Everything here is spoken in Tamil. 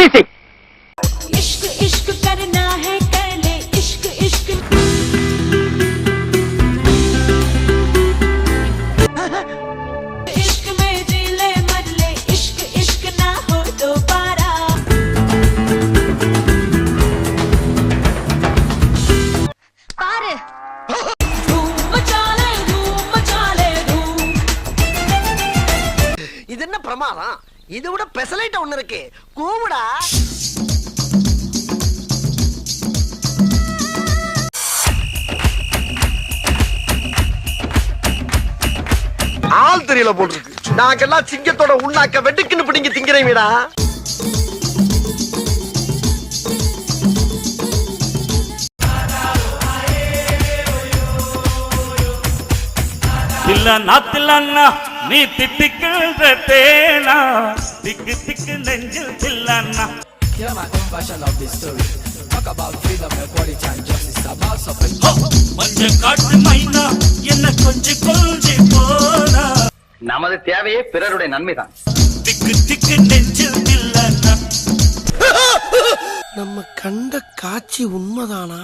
பிசி இது என்ன பிரமாதம்? இதை விட பெசலைட்ட ஒண்ணு இருக்கு. கூவுடா. ஆள் தெரியல போட்டுருக்கு. நாங்கெல்லாம் சிங்கத்தோட உண்ணாக்க வெட்டுக்குன்னு பிடிங்க திங்கிறீங்கடா தில்லனா தில்லனா நீ தித்திக்கின்ற தேனா? திக்கு திக்கு நெஞ்சில் thillana Hear my own version of the story. Talk about freedom, equality, and justice. About suffering. மஞ்ச காட்டு மைனா என்ன கொஞ்சி கொஞ்சி போனா? நமது தேவையே பிறருடைய நன்மைதான். திக்கு திக்கு நெஞ்சில் தில்லனா நம்ம கண்ட காட்சி உண்மைதானா?